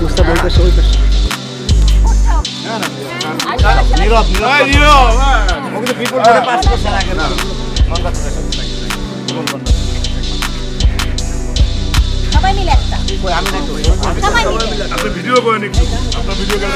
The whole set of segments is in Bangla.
বুঝতে বলতেছে ওই পাশে নীরব নীরব নীরব ওকে বিপুল করে পাস করছে আগে না সবাই ভিডিও করেন একটু ভিডিও করেন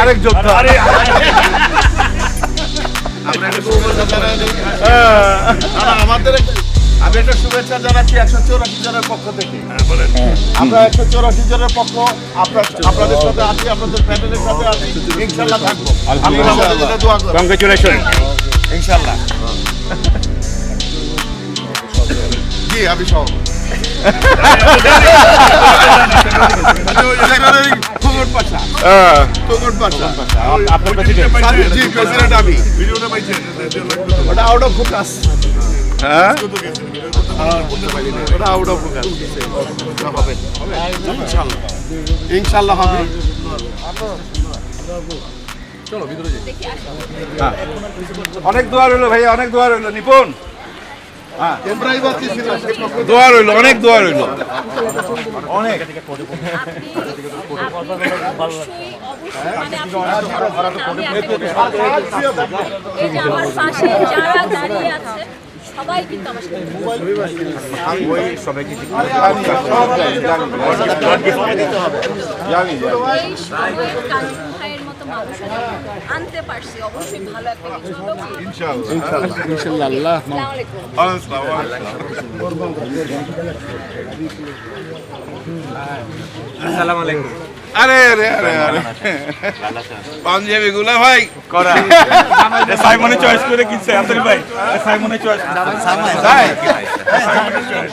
আরেক যোদ্ধা। আরে আমাদের আমি একটা শুভেচ্ছা জানাচ্ছি একশো চৌরাশি জনের পক্ষ থেকে। আমরা একশো চৌরাশি জনের পক্ষ আপনার আপনাদের সাথে আছি আপনাদের ফ্যামিলির সাথে আছি। ইনশাল্লাহ থাকব। আপনারা আমাদের জন্য দোয়া করবেন কংগ্রেচুলেশন ইনশাল্লাহ জি আমি সহ। আপনার ওটা আউট অফ হ্যাঁ। আউট অফ অনেক দোয়া রইল ভাই অনেক দোয়া রইল। নিপুণ। দোয়া রইল অনেক দোয়া রইল। অনেক। সবাই কিন্তু আমার সাথে সবাইকে জানি এই সময় কাজী ভাইয়ের মতো মানুষ আনতে পারছি অবশ্যই ভালো একটা কিছু ইনশাআল্লাহ। ইনশাআল্লাহ। আল্লাহ। আসসালামু আলাইকুম আরে আরে আরে আরে। পাঞ্জাবি গুলা ভাই। করা। সাইমনে চয়েস করে কিনছে আব্দুল ভাই। সাইমনে চয়েস